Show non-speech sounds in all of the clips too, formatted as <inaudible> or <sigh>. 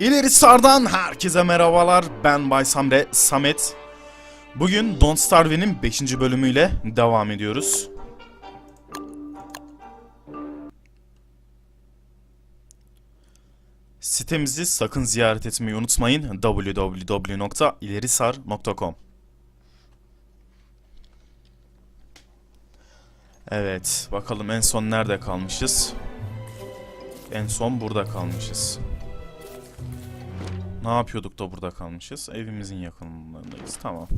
İleri Sar'dan herkese merhabalar. Ben Bay Samre Samet. Bugün Don't Starve'nin 5. bölümüyle devam ediyoruz. Sitemizi sakın ziyaret etmeyi unutmayın. www.ilerisar.com Evet, bakalım en son nerede kalmışız? En son burada kalmışız. Ne yapıyorduk da burada kalmışız? Evimizin yakınlarındayız. Tamam.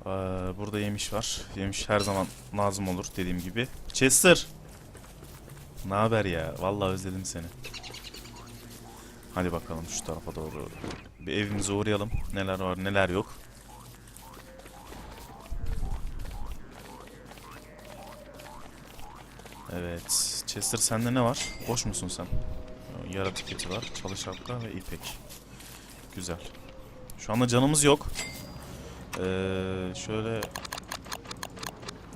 Ee, burada yemiş var. Yemiş her zaman lazım olur dediğim gibi. Chester! Ne haber ya? Vallahi özledim seni. Hadi bakalım şu tarafa doğru. Bir evimize uğrayalım. Neler var neler yok. Evet. Chester sende ne var? Boş musun sen? Yaratık eti var. Çalı şapka ve ipek. Güzel. Şu anda canımız yok. Ee, şöyle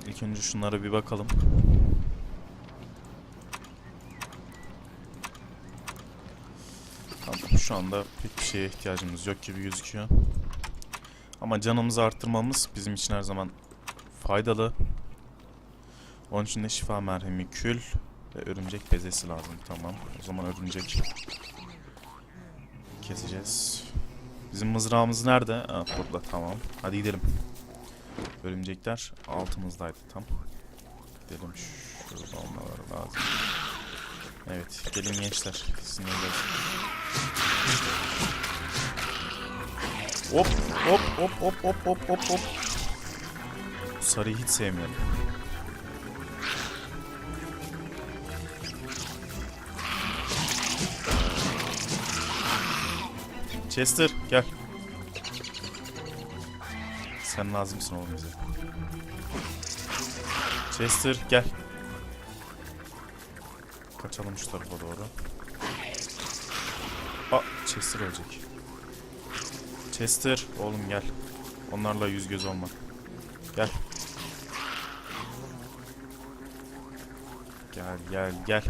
ilk önce şunlara bir bakalım. Tamam, şu anda pek bir şeye ihtiyacımız yok gibi gözüküyor. Ama canımızı arttırmamız bizim için her zaman faydalı. Onun için de şifa merhemi, kül ve örümcek bezesi lazım. Tamam. O zaman örümcek keseceğiz. Bizim mızrağımız nerede? Ha, burada tamam. Hadi gidelim. Örümcekler altımızdaydı tam. Gidelim şurada olmaları lazım. Evet gelin gençler. Sinirler. Hop hop hop hop hop hop hop hop. Sarıyı hiç sevmiyorum. Chester gel. Sen lazımsın oğlum bize. Chester gel. Kaçalım şu tarafa doğru. Aa Chester ölecek. Chester oğlum gel. Onlarla yüz göz olma. Gel. Gel gel gel.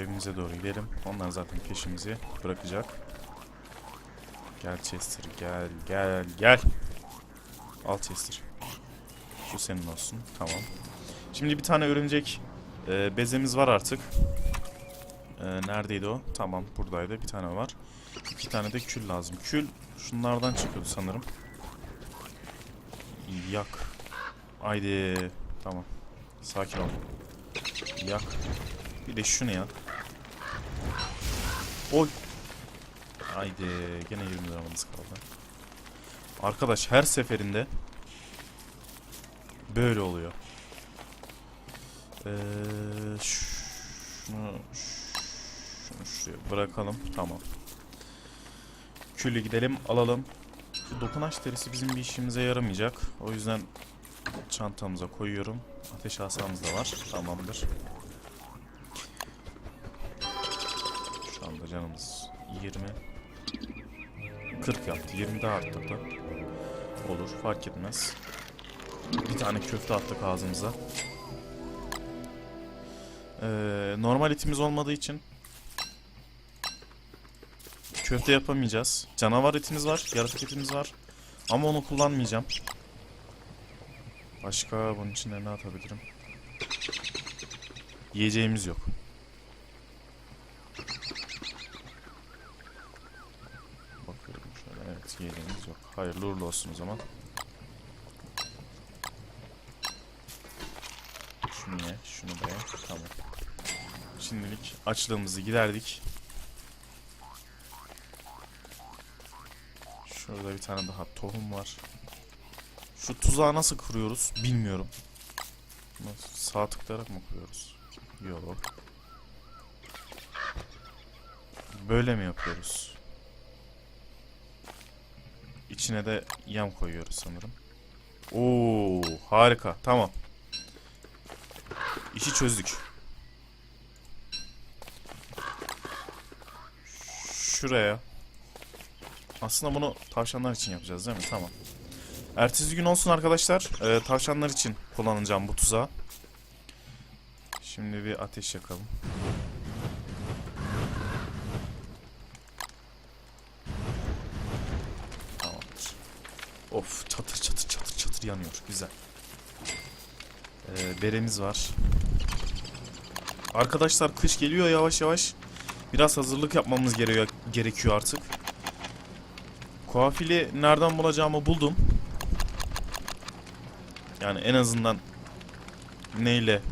Evimize doğru gidelim. Onlar zaten peşimizi bırakacak. Gel Chester gel gel gel. Al Chester. Şu senin olsun. Tamam. Şimdi bir tane örümcek e, bezemiz var artık. E, neredeydi o? Tamam buradaydı. Bir tane var. İki tane de kül lazım. Kül şunlardan çıkıyordu sanırım. Yak. Haydi. Tamam. Sakin ol. Yak. Bir de şu ne ya? Oy. Haydi gene 20 liramız kaldı. Arkadaş her seferinde böyle oluyor. Ee, şunu, şuraya bırakalım. Tamam. Külü gidelim alalım. Şu dokunaç derisi bizim bir işimize yaramayacak. O yüzden çantamıza koyuyorum. Ateş asamız da var. Tamamdır. Canımız 20 40 yaptı. 20 daha arttırdı. Olur fark etmez. Bir tane köfte attık ağzımıza. Ee, normal etimiz olmadığı için köfte yapamayacağız. Canavar etimiz var, yaratık etimiz var. Ama onu kullanmayacağım. Başka bunun içine ne atabilirim? Yiyeceğimiz yok. Bakıyorum şöyle evet yiyeceğimiz yok. Hayırlı uğurlu olsun o zaman. Şunu ye, şunu da ye. Tamam. Şimdilik açlığımızı giderdik. Şurada bir tane daha tohum var. Şu tuzağı nasıl kuruyoruz bilmiyorum. Nasıl, sağ tıklayarak mı kuruyoruz? Yok. Böyle mi yapıyoruz? İçine de yam koyuyoruz sanırım. Oo, harika. Tamam. İşi çözdük. şuraya. Aslında bunu tavşanlar için yapacağız değil mi? Tamam. Ertesi gün olsun arkadaşlar. Ee, tavşanlar için kullanacağım bu tuzağı. Şimdi bir ateş yakalım. Tamamdır. Of çatır çatır çatır çatır yanıyor. Güzel. Ee, beremiz var. Arkadaşlar kış geliyor yavaş yavaş. Biraz hazırlık yapmamız gerekiyor, gerekiyor artık. Kuafili nereden bulacağımı buldum. Yani en azından neyle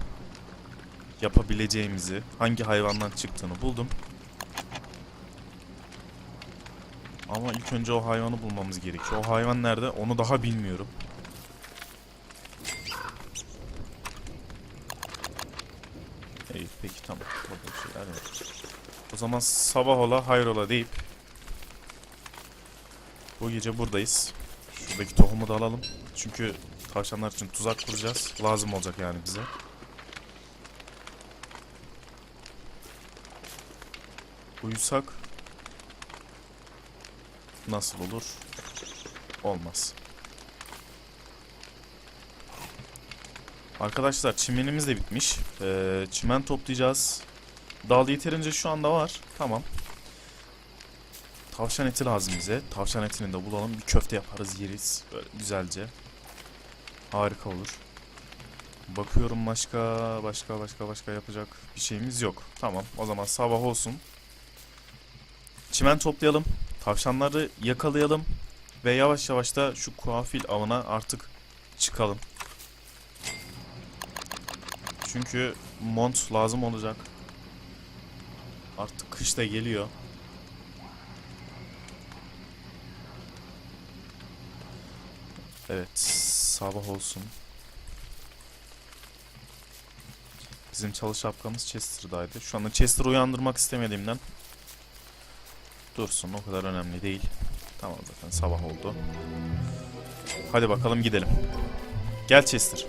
yapabileceğimizi, hangi hayvandan çıktığını buldum. Ama ilk önce o hayvanı bulmamız gerekiyor. O hayvan nerede onu daha bilmiyorum. İyi peki tamam. O zaman sabah ola hayrola deyip bu gece buradayız. Şuradaki tohumu da alalım. Çünkü tavşanlar için tuzak kuracağız. Lazım olacak yani bize. Uyusak nasıl olur? Olmaz. Arkadaşlar çimenimiz de bitmiş. Ee, çimen toplayacağız. Dal yeterince şu anda var. Tamam. Tavşan eti lazım bize. Tavşan etini de bulalım. Bir köfte yaparız yeriz. Böyle güzelce. Harika olur. Bakıyorum başka başka başka başka yapacak bir şeyimiz yok. Tamam o zaman sabah olsun. Çimen toplayalım. Tavşanları yakalayalım. Ve yavaş yavaş da şu kuafil avına artık çıkalım. Çünkü mont lazım olacak. Artık kış da geliyor. Evet, sabah olsun. Bizim çalı şapkamız Chester'daydı. Şu anda Chester'ı uyandırmak istemediğimden dursun. O kadar önemli değil. Tamam zaten sabah oldu. Hadi bakalım gidelim. Gel Chester.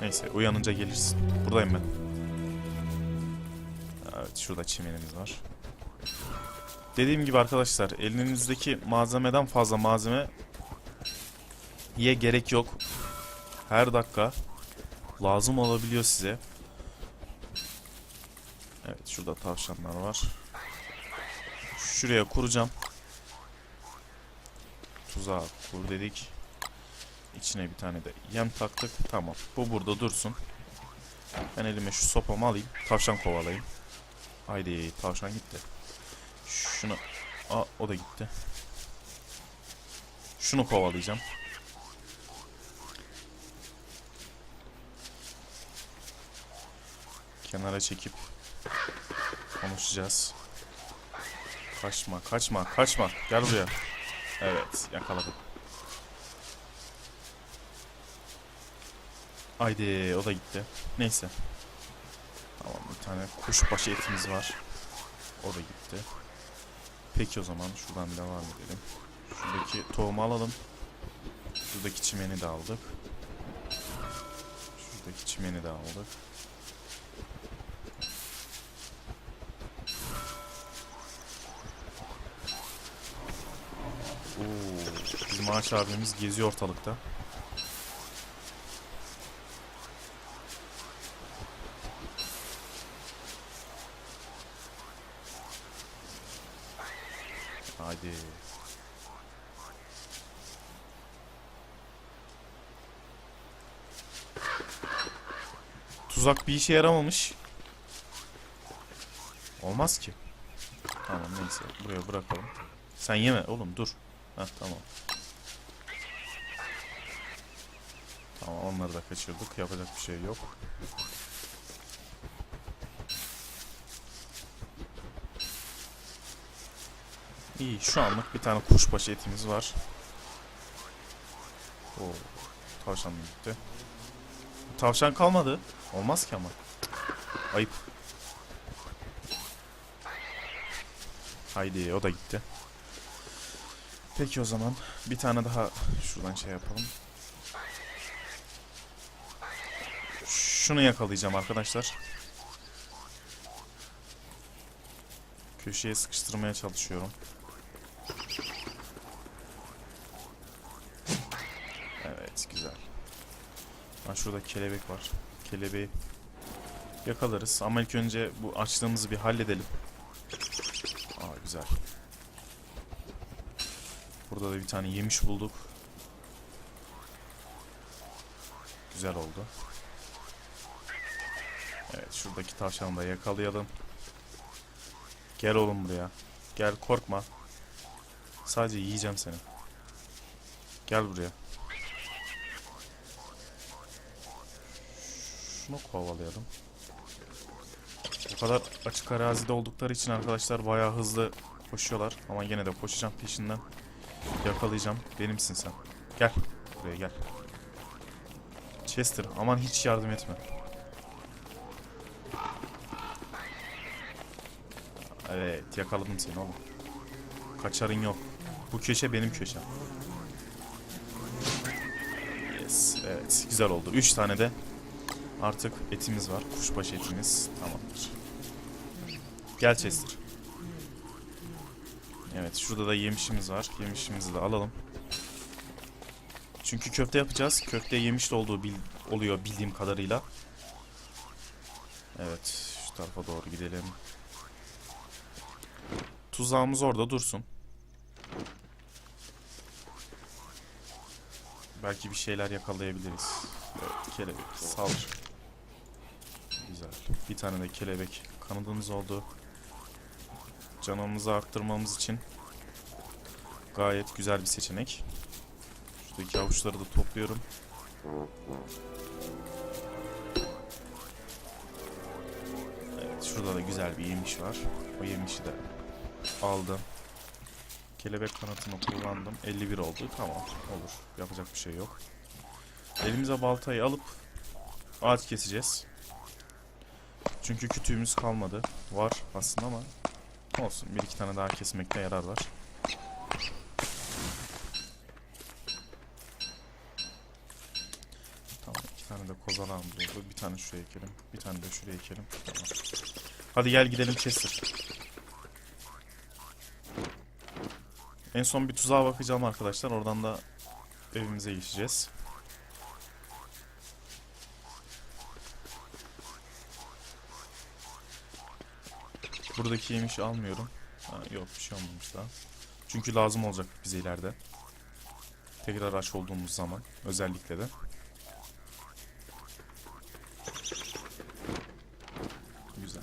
Neyse uyanınca gelirsin. Buradayım ben. Evet şurada çimenimiz var. Dediğim gibi arkadaşlar elinizdeki malzemeden fazla malzeme ye gerek yok. Her dakika lazım olabiliyor size. Evet şurada tavşanlar var. Şuraya kuracağım. Tuzağı kur dedik. İçine bir tane de yem taktık. Tamam. Bu burada dursun. Ben elime şu sopamı alayım. Tavşan kovalayayım. Haydi tavşan gitti. Şunu... Aa o da gitti. Şunu kovalayacağım. Kenara çekip konuşacağız. Kaçma, kaçma, kaçma. Gel buraya. Evet, yakaladım. Haydi, o da gitti. Neyse. Tamam, bir tane kuşbaşı etimiz var. O da gitti. Peki o zaman şuradan devam edelim. Şuradaki tohumu alalım. Şuradaki çimeni de aldık. Şuradaki çimeni de aldık. Bizim ağaç abimiz geziyor ortalıkta. Hadi. Tuzak bir işe yaramamış. Olmaz ki. Tamam neyse buraya bırakalım. Sen yeme oğlum dur. Heh tamam. Tamam onları da kaçırdık. Yapacak bir şey yok. İyi şu anlık bir tane kuşbaşı etimiz var. Oo, tavşan gitti. Tavşan kalmadı. Olmaz ki ama. Ayıp. Haydi o da gitti. Peki o zaman bir tane daha şuradan şey yapalım. Şunu yakalayacağım arkadaşlar. Köşeye sıkıştırmaya çalışıyorum. Evet güzel. Ha, şurada kelebek var. Kelebeği yakalarız ama ilk önce bu açlığımızı bir halledelim. Aa güzel. Burada da bir tane yemiş bulduk. Güzel oldu. Evet şuradaki tavşanı da yakalayalım. Gel oğlum buraya. Gel korkma. Sadece yiyeceğim seni. Gel buraya. Şunu kovalayalım. Bu kadar açık arazide oldukları için arkadaşlar bayağı hızlı koşuyorlar. Ama yine de koşacağım peşinden. Yakalayacağım. Benimsin sen. Gel. Buraya gel. Chester aman hiç yardım etme. Evet yakaladım seni oğlum. Kaçarın yok. Bu köşe benim köşem. Yes. Evet güzel oldu. 3 tane de artık etimiz var. Kuşbaşı etimiz. Tamamdır. Gel Chester. Evet şurada da yemişimiz var. Yemişimizi de alalım. Çünkü köfte yapacağız. Köfte yemiş de olduğu bil- oluyor bildiğim kadarıyla. Evet şu tarafa doğru gidelim. Tuzağımız orada dursun. Belki bir şeyler yakalayabiliriz. Kelebek saldır. Güzel. Bir tane de kelebek kanadımız oldu. Canımızı arttırmamız için gayet güzel bir seçenek. Şuradaki avuçları da topluyorum. Evet, şurada da güzel bir yemiş var. O yemişi de aldım. Kelebek kanatını kullandım. 51 oldu. Tamam, olur. Yapacak bir şey yok. Elimize baltayı alıp ağaç keseceğiz. Çünkü kütüğümüz kalmadı. Var aslında ama olsun. Bir iki tane daha kesmekte yarar var. Tamam iki tane de kozalağımız oldu. Bir tane şuraya ekelim. Bir tane de şuraya ekelim. Tamam. Hadi gel gidelim Chester. En son bir tuzağa bakacağım arkadaşlar. Oradan da evimize geçeceğiz. Buradaki yemişi almıyorum. Ha, yok bir şey olmamış daha. Çünkü lazım olacak bize ileride. Tekrar aç olduğumuz zaman özellikle de. Güzel.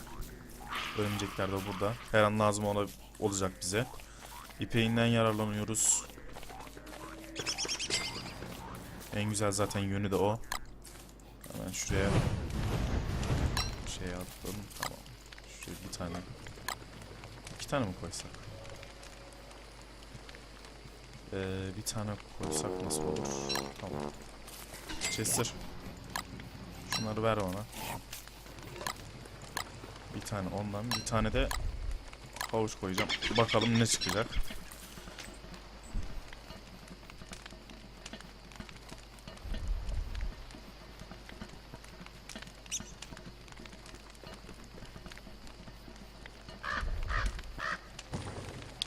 Örümcekler de burada. Her an lazım ola- olacak bize. İpeğinden yararlanıyoruz. En güzel zaten yönü de o. Hemen şuraya şey attım. Tamam. Şuraya bir tane. Tane mi koysak? Ee, bir tane koysak nasıl olur? Tamam. Chester. Şunları ver bana. Bir tane ondan, bir tane de havuç koyacağım. Bakalım ne çıkacak.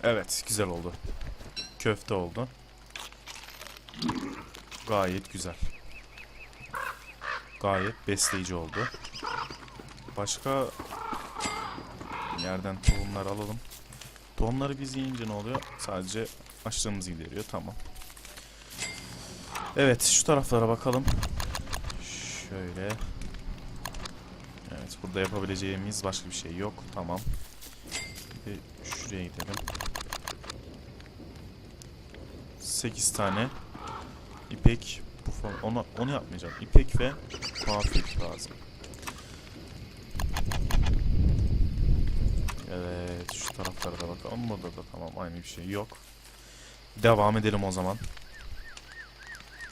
Evet, güzel oldu. Köfte oldu. Gayet güzel. Gayet besleyici oldu. Başka yerden tohumlar alalım. Tohumları biz yiyince ne oluyor? Sadece açlığımızı gideriyor. Tamam. Evet, şu taraflara bakalım. Şöyle. Evet, burada yapabileceğimiz başka bir şey yok. Tamam. Bir şuraya gidelim. 8 tane ipek bu falan onu onu yapmayacağım. İpek ve kuafir lazım. Evet şu taraflara da bakalım. Burada da tamam aynı bir şey yok. Devam edelim o zaman.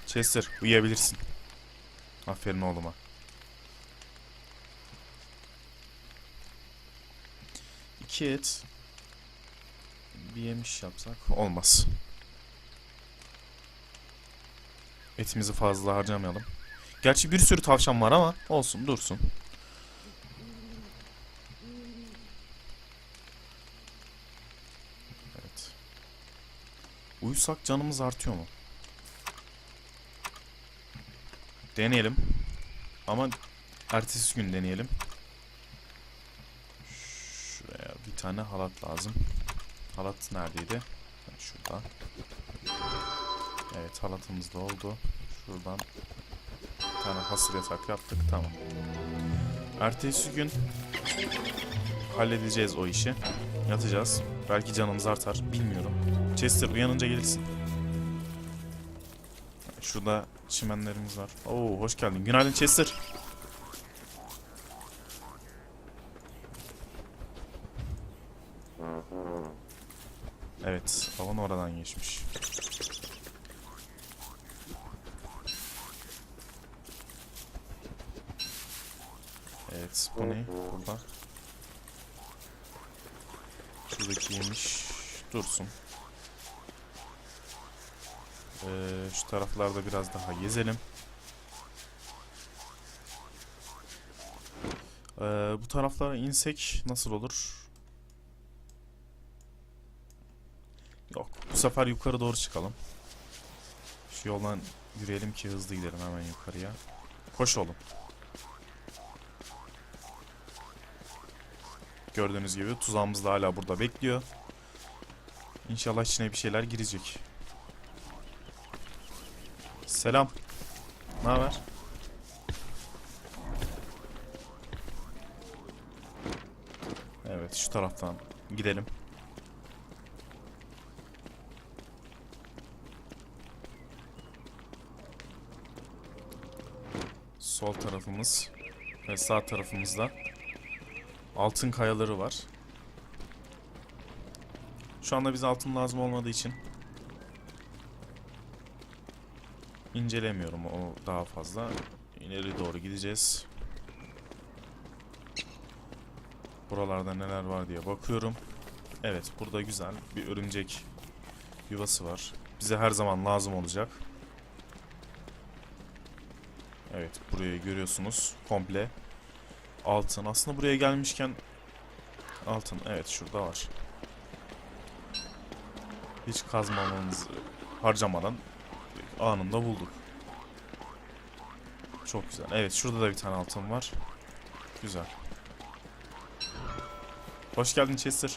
Chester uyuyabilirsin. Aferin oğluma. et. Bir yemiş yapsak olmaz. Etimizi fazla harcamayalım. Gerçi bir sürü tavşan var ama olsun dursun. Evet. Uyusak canımız artıyor mu? Deneyelim. Ama ertesi gün deneyelim. Tane halat lazım. Halat neredeydi? Şurada. Evet halatımız da oldu. Şuradan bir tane hasır yatak yaptık. Tamam. Ertesi gün halledeceğiz o işi. Yatacağız. Belki canımız artar. Bilmiyorum. Chester uyanınca gelirsin. Şurada çimenlerimiz var. Oo hoş geldin. Günaydın Chester. Geçmiş. Evet, bu ne? Burada. Şuradaki yemiş dursun. Ee, şu taraflarda biraz daha gezelim. Ee, bu taraflara insek nasıl olur? Yok. Bu sefer yukarı doğru çıkalım. Şu yoldan yürüyelim ki hızlı gidelim hemen yukarıya. Koş oğlum. Gördüğünüz gibi tuzağımız da hala burada bekliyor. İnşallah içine bir şeyler girecek. Selam. Ne haber? Evet şu taraftan gidelim. Sol tarafımız ve sağ tarafımızda altın kayaları var. Şu anda bize altın lazım olmadığı için incelemiyorum o daha fazla. İleri doğru gideceğiz. Buralarda neler var diye bakıyorum. Evet burada güzel bir örümcek yuvası var. Bize her zaman lazım olacak. Evet burayı görüyorsunuz komple altın. Aslında buraya gelmişken altın evet şurada var. Hiç kazmamanızı harcamadan anında bulduk. Çok güzel. Evet şurada da bir tane altın var. Güzel. Hoş geldin Chester.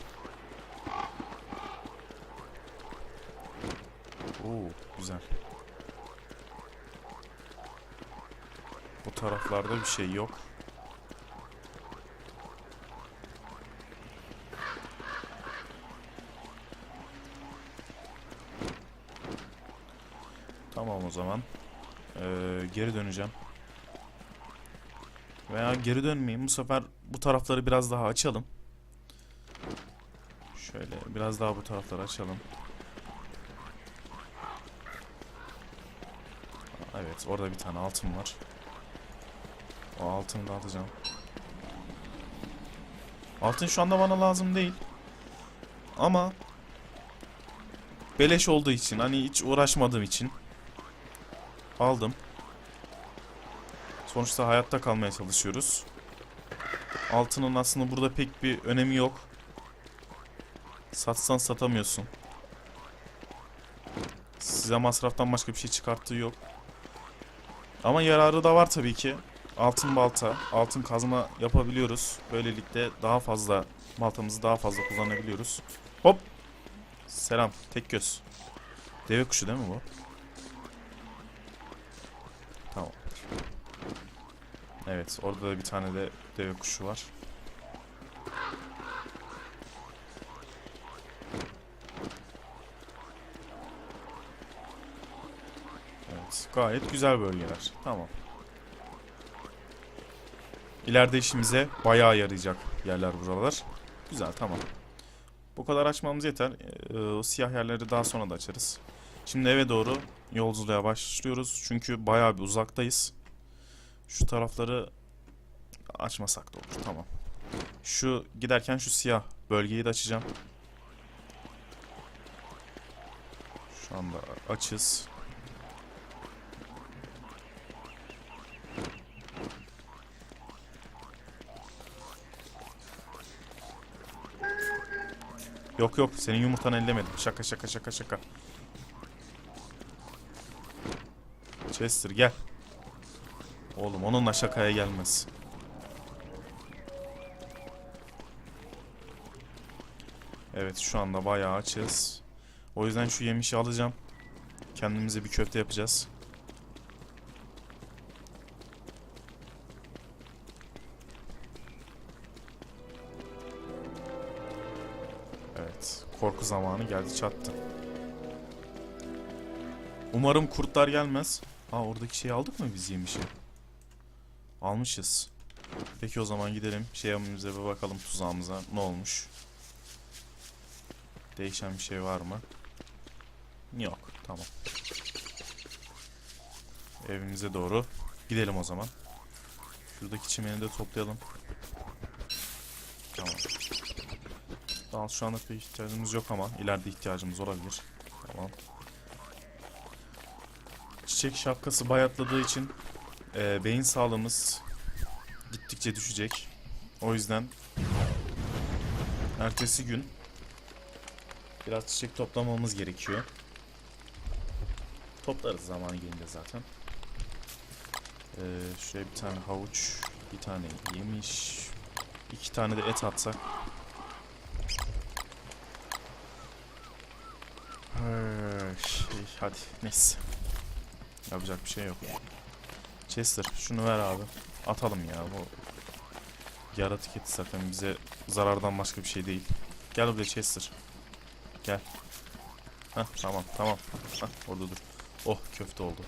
Oo güzel. Taraflarda bir şey yok. Tamam o zaman. Ee, geri döneceğim. Veya geri dönmeyeyim. Bu sefer bu tarafları biraz daha açalım. Şöyle biraz daha bu tarafları açalım. Evet orada bir tane altın var. Altını da atacağım. Altın şu anda bana lazım değil. Ama beleş olduğu için hani hiç uğraşmadığım için aldım. Sonuçta hayatta kalmaya çalışıyoruz. Altının aslında burada pek bir önemi yok. Satsan satamıyorsun. Size masraftan başka bir şey çıkarttığı yok. Ama yararı da var tabii ki. Altın balta, altın kazma yapabiliyoruz. Böylelikle daha fazla baltamızı daha fazla kullanabiliyoruz. Hop. Selam. Tek göz. Deve kuşu değil mi bu? Tamam. Evet, orada da bir tane de deve kuşu var. Evet, gayet güzel bölgeler. Tamam. İleride işimize bayağı yarayacak yerler buralar. Güzel, tamam. Bu kadar açmamız yeter. Ee, o siyah yerleri daha sonra da açarız. Şimdi eve doğru yolculuğa başlıyoruz. Çünkü bayağı bir uzaktayız. Şu tarafları açmasak da olur. Tamam. Şu giderken şu siyah bölgeyi de açacağım. Şu anda açız. Yok yok senin yumurtanı ellemedim. Şaka şaka şaka şaka. Chester gel. Oğlum onunla şakaya gelmez. Evet şu anda bayağı açız. O yüzden şu yemişi alacağım. Kendimize bir köfte yapacağız. Korku zamanı geldi çattı. Umarım kurtlar gelmez. Aa oradaki şeyi aldık mı biz yemişi? Almışız. Peki o zaman gidelim şeyimize bir bakalım tuzağımıza ne olmuş. Değişen bir şey var mı? Yok. Tamam. Evimize doğru gidelim o zaman. Şuradaki çimeni de toplayalım. Tamam. Daha şu anda pek ihtiyacımız yok ama ileride ihtiyacımız olabilir. Tamam. Çiçek şapkası bayatladığı için e, beyin sağlığımız gittikçe düşecek. O yüzden ertesi gün biraz çiçek toplamamız gerekiyor. Toplarız zamanı gelince zaten. Ee, şuraya bir tane havuç, bir tane yemiş, iki tane de et atsak. Şey, hadi neyse. Yapacak bir şey yok. Chester şunu ver abi. Atalım ya bu. Yaratık eti zaten bize zarardan başka bir şey değil. Gel buraya Chester. Gel. Hah tamam tamam. Hah orada dur. Oh köfte oldu.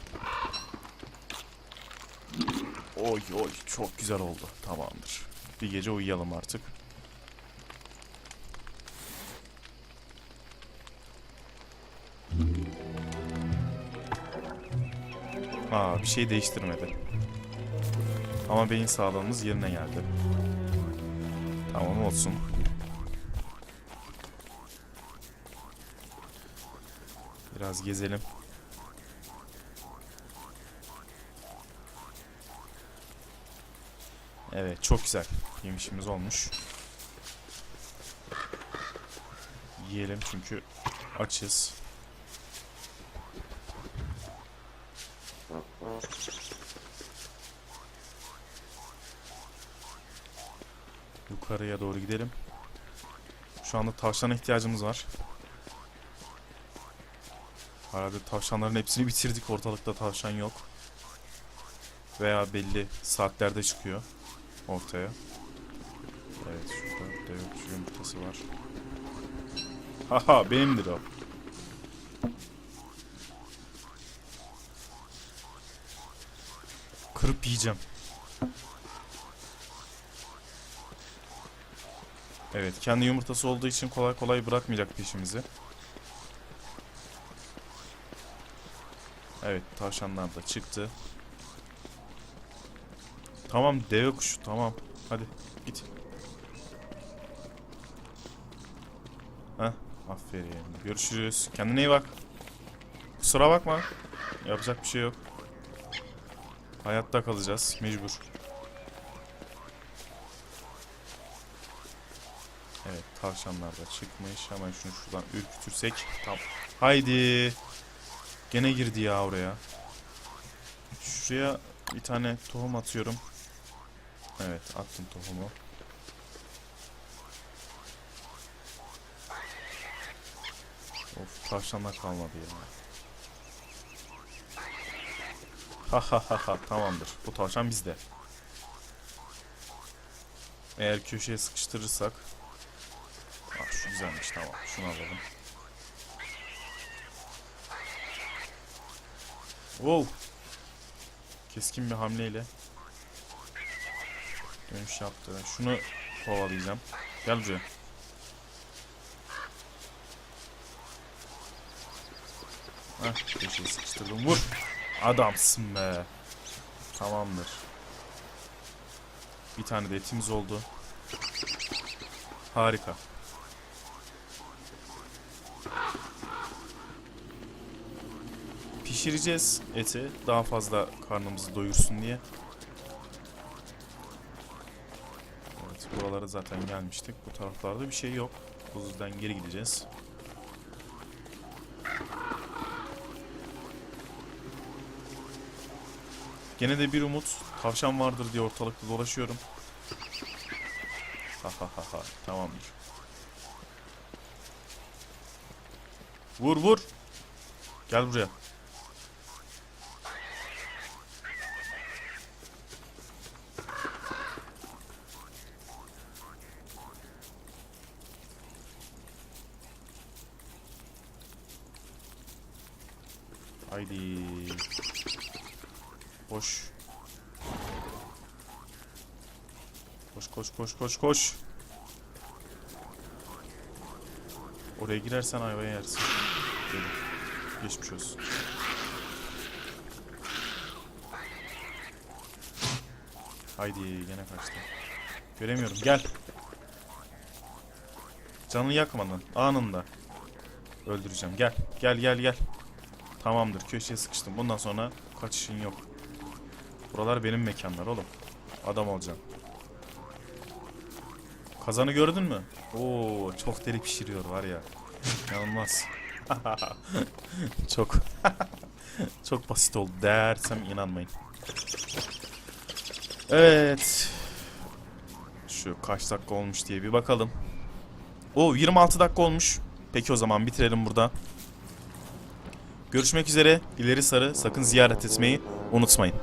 Oy oy çok güzel oldu. Tamamdır. Bir gece uyuyalım artık. Aa bir şey değiştirmedi. Ama beyin sağlığımız yerine geldi. Tamam olsun. Biraz gezelim. Evet çok güzel. Yemişimiz olmuş. Yiyelim çünkü açız. Yukarıya doğru gidelim. Şu anda tavşana ihtiyacımız var. Herhalde tavşanların hepsini bitirdik. Ortalıkta tavşan yok. Veya belli saatlerde çıkıyor ortaya. Evet şurada dev yumurtası var. Haha benimdir o. yiyeceğim. Evet kendi yumurtası olduğu için kolay kolay bırakmayacak peşimizi. Evet tavşanlar da çıktı. Tamam deve kuşu tamam. Hadi git. Heh aferin. Görüşürüz. Kendine iyi bak. Kusura bakma. Yapacak bir şey yok. Hayatta kalacağız mecbur. Evet tavşanlar da çıkmış. Hemen şunu şuradan ürkütürsek. Tamam. Haydi. Gene girdi ya oraya. Şuraya bir tane tohum atıyorum. Evet attım tohumu. Of tavşanlar kalmadı ya. Ha ha ha ha tamamdır. Bu tavşan bizde. Eğer köşeye sıkıştırırsak. Ah şu güzelmiş tamam. Şunu alalım. Wow. Keskin bir hamleyle dönüş yaptı. Şunu kovalayacağım. Gel buraya. Heh, köşeyi sıkıştırdım. Vur. Adamsın be. Tamamdır. Bir tane de etimiz oldu. Harika. Pişireceğiz eti daha fazla karnımızı doyursun diye. Evet buralara zaten gelmiştik. Bu taraflarda bir şey yok. O yüzden geri gideceğiz. Gene de bir umut. Tavşan vardır diye ortalıkta dolaşıyorum. Ha ha ha ha. Tamamdır. Vur vur. Gel buraya. Haydi. Koş. Koş koş. Oraya girersen ayvayı yersin. Dedim. Geçmiş olsun. Haydi gene kaçtı. Göremiyorum gel. Canını yakmadan anında. Öldüreceğim gel. Gel gel gel. Tamamdır köşeye sıkıştım. Bundan sonra kaçışın yok. Buralar benim mekanlar oğlum. Adam olacağım. Kazanı gördün mü? Oo çok deli pişiriyor var ya. İnanılmaz. <laughs> çok <laughs> çok basit oldu dersem inanmayın. Evet. Şu kaç dakika olmuş diye bir bakalım. Oo 26 dakika olmuş. Peki o zaman bitirelim burada. Görüşmek üzere. İleri sarı sakın ziyaret etmeyi unutmayın.